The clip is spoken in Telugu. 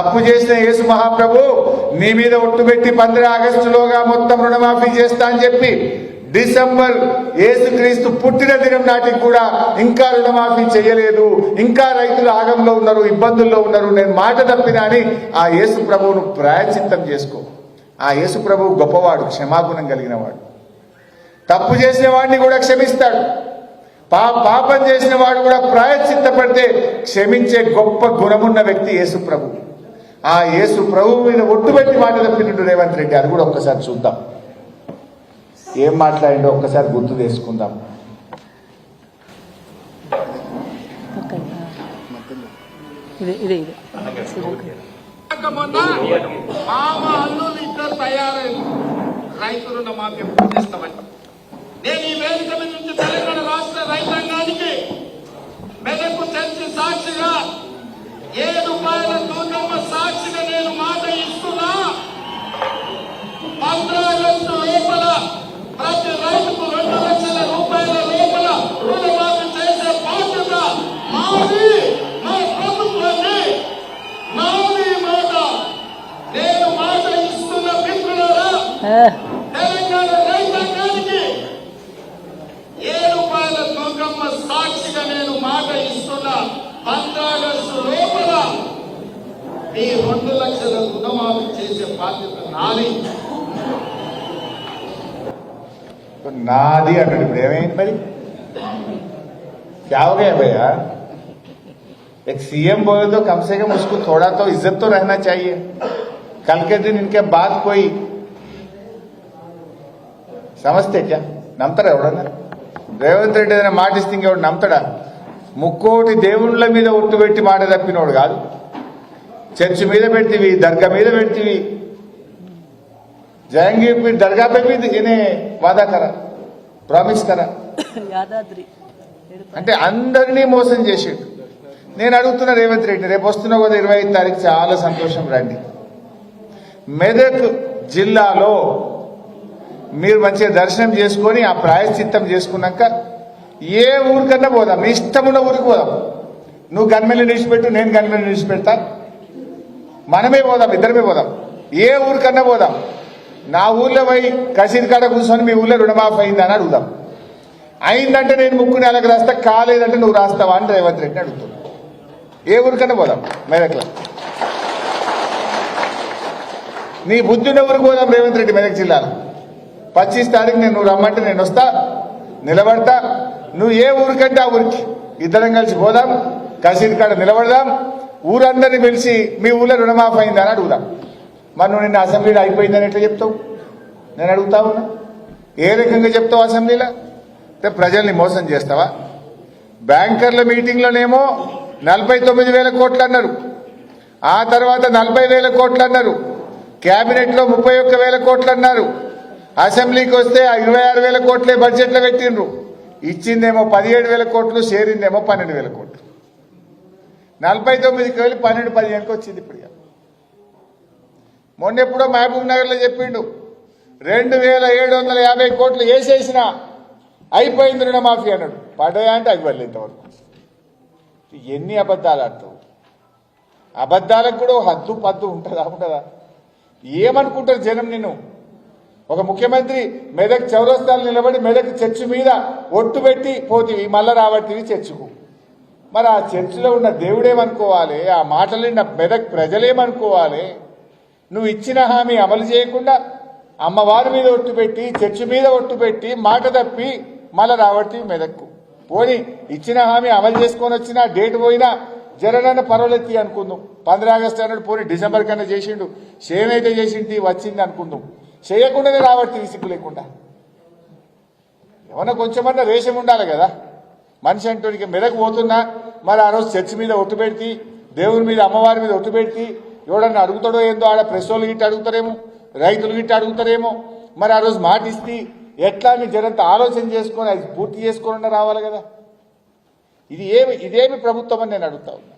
తప్పు చేసిన యేసు మహాప్రభు నీ మీద ఒట్టు పెట్టి పంద్ర ఆగస్టులోగా మొత్తం రుణమాఫీ చేస్తా అని చెప్పి డిసెంబర్ ఏసుక్రీస్తు పుట్టిన దినం నాటికి కూడా ఇంకా రుణమాఫీ చేయలేదు ఇంకా రైతులు ఆగంలో ఉన్నారు ఇబ్బందుల్లో ఉన్నారు నేను మాట తప్పినా అని ఆ యేసు ప్రభువును ప్రాయచిత్తం చేసుకో. ఆ యేసు ప్రభువు గొప్పవాడు క్షమాగుణం కలిగిన వాడు తప్పు చేసిన వాడిని కూడా క్షమిస్తాడు. పా పాపం చేసిన వాడు కూడా ప్రాయచిత్తపడితే క్షమించే గొప్ప గుణమున్న వ్యక్తి యేసు ప్రభు. ఆ యేసు ప్రభు మీద ఒట్టుబెట్టి మాట తప్పినట్టు రేవంత్ రెడ్డి అది కూడా ఒక్కసారి చూద్దాం. ఏం మాట్లాడిండో ఒక్కసారి గుర్తు చేసుకుందాం. ఇదే ఇదే ఇదే. మొన్న మామ అల్లులు ఇద్దరు తయారైంది. రైతు రుణమాఫీ పూర్తి చేస్తామని. నేను ఈ వేదిక మీద నుంచి తెలంగాణ రాష్ట్ర రైతాంగానికి మెదకు చర్చి సాక్షిగా ఏడు రూపాయల తూకమ్మ సాక్షిగా నేను మాట ఇస్తున్నా పంద్రాగస్టు లోపల ప్రతి రైతుకు రెండు లక్షల రూపాయల లోపల రుణమాఫీ చేసే బాధ్యత మాది మా ప్రభుత్వాన్ని నాది మాట నేను మాట ఇస్తున్న మిత్రులారా ఆ, తెలంగాణ రైతాంగానికి ఏ రూపాయల తూకమ్మ సాక్షిగా నేను మాట ఇస్తున్నా పంద్రాగస్టు లోపల మీ రెండు లక్షల రుణమాఫీ చేసే బాధ్యత నాది నాది అన్నాడు ఇప్పుడు ఏమైంది మరి क्या हो गया भैया एक सीएम बोले तो कम से कम उसको थोड़ा तो इज्जत तो रहना चाहिए कल के दिन इनके बाद कोई సమస్తేట్యా నమ్ముతాడా ఎవడన్నా రేవంత్ రెడ్డి ఏదైనా మాటిస్తే ఇంకెవడు నమ్ముతాడా? ముక్కోటి దేవుళ్ళ మీద ఒట్టు పెట్టి మాట తప్పినోడు కాదు. చర్చ్ మీద పెడితేవి దర్గా మీద పెడితేవి. జహంగీర్ దర్గా దర్గాపై మీద ఈయనే వాదాకర ప్రామిస్ కరా అంటే అందరినీ మోసం చేసాడు. నేను అడుగుతున్నా రేవంత్ రెడ్డి రేపు వస్తున్నావు కదా ఇరవై ఐదు తారీఖు చాలా సంతోషం రండి. మెదక్ జిల్లాలో మీరు మంచిగా దర్శనం చేసుకొని ఆ ప్రాయశ్చిత్తం చేసుకున్నాక ఏ ఊరికన్నా పోదాం. మీ ఇష్టం ఉన్న ఊరికి పోదాం. నువ్వు గన్మెల్ని నిలిచిపెట్టు నేను గన్మెల్ని నిలిచిపెడతా. మనమే పోదాం ఇద్దరమే పోదాం. ఏ ఊరికన్నా పోదాం. నా ఊర్లో పోయి కసీద్ కాడ కూర్చొని మీ ఊర్లో రుణమాఫీ అయిందని అడుగుదాం. అయిందంటే నేను ముక్కు నెలకు రాస్తా కాలేదంటే నువ్వు రాస్తావా అని రేవంత్ రెడ్డిని అడుగుతున్నా ఏ ఊరికన్నా పోదాం మెదక్లో. నీ బుద్ధి ఉన్న ఊరికి పోదాం రేవంత్ రెడ్డి మెదక్ జిల్లాలో. పచ్చీస్ తారీఖు నేను నువ్వు రమ్మంటే నేను వస్తా నిలబడతా. నువ్వు ఏ ఊరికంటే ఆ ఊరికి? ఇద్దరం కలిసి పోదాం కసీద్ కాడ నిలబడదాం ఊరందరినీ పిలిచి మీ ఊళ్ళో రుణమాఫీ అని అడుగుదాం. మరి నువ్వు నిన్న అసెంబ్లీలో అయిపోయిందని ఎట్లా చెప్తావు? నేను అడుగుతా ఉన్నా. ఏ రకంగా చెప్తావు అసెంబ్లీలో? అంటే ప్రజల్ని మోసం చేస్తావా? బ్యాంకర్ల మీటింగ్లోనేమో నలభై తొమ్మిది వేల కోట్లు అన్నారు. ఆ తర్వాత నలభై వేల కోట్లు అన్నారు. క్యాబినెట్లో ముప్పై ఒక్క వేల కోట్లు అన్నారు. అసెంబ్లీకి వస్తే ఆ ఇరవై ఆరు వేల కోట్లే బడ్జెట్లో పెట్టిండ్రు. ఇచ్చిందేమో పదిహేడు వేల కోట్లు చేరిందేమో పన్నెండు వేల కోట్లు. నలభై తొమ్మిదికి వెళ్ళి పన్నెండు పదిహేనుకి వచ్చింది ఇప్పుడు ఇక. మొన్న ఎప్పుడో మహబూబ్ నగర్లో చెప్పిండు రెండు వేల ఏడు వందల యాభై కోట్లు వేసేసిన అయిపోయింది రుణమాఫీ అన్నాడు. పడ్డాయా అంటే అవి ఇంతవరకు. ఎన్ని అబద్ధాలు ఆడతావు? అబద్ధాలకు కూడా హద్దు పద్దు ఉంటుందా ఉంటుందా ఏమనుకుంటారు జనం నిన్ను? ఒక ముఖ్యమంత్రి మెదక్ చౌరస్తాలు నిలబడి మెదక్ చర్చి మీద ఒట్టు పెట్టి పోతివి మళ్ళా రాబట్టివి చర్చకు. మరి ఆ చర్చిలో ఉన్న దేవుడేమనుకోవాలి? ఆ మాటలు మెదక్ ప్రజలేమనుకోవాలి? నువ్వు ఇచ్చిన హామీ అమలు చేయకుండా అమ్మవారి మీద ఒట్టు పెట్టి చర్చి మీద ఒట్టు పెట్టి మాట తప్పి మళ్ళా రాబట్టి మెదక్కు. పోని ఇచ్చిన హామీ అమలు చేసుకొని వచ్చినా డేట్ పోయినా జరనన్న పర్వాలెత్తి అనుకుందాం. పంద్రా ఆగస్టు అన్నాడు పోనీ డిసెంబర్ కన్నా చేసిండు సేనైతే చేసింది వచ్చింది అనుకుందాం. చేయకుండానే రాబట్టి సిగ్గు లేకుండా. ఏమన్నా కొంచెమన్నా రేషం ఉండాలి కదా. మనిషి అంటూ మెదకు పోతున్నా మరి ఆ రోజు చర్చి మీద ఒట్టు పెడితే దేవుని మీద అమ్మవారి మీద ఒట్టు పెడితే ఎవడన్నా అడుగుతాడో ఏందో ఆడ ప్రెస్ వాళ్ళు గిట్ట అడుగుతారేమో రైతులు గిట్ట అడుగుతారేమో మరి ఆ రోజు మాట ఇస్తే ఎట్లా అని జనంత ఆలోచన చేసుకొని అది పూర్తి చేసుకోకుండా రావాలి కదా. ఇది ఏమి ఇదేమి ప్రభుత్వం అని నేను అడుగుతా ఉన్నా.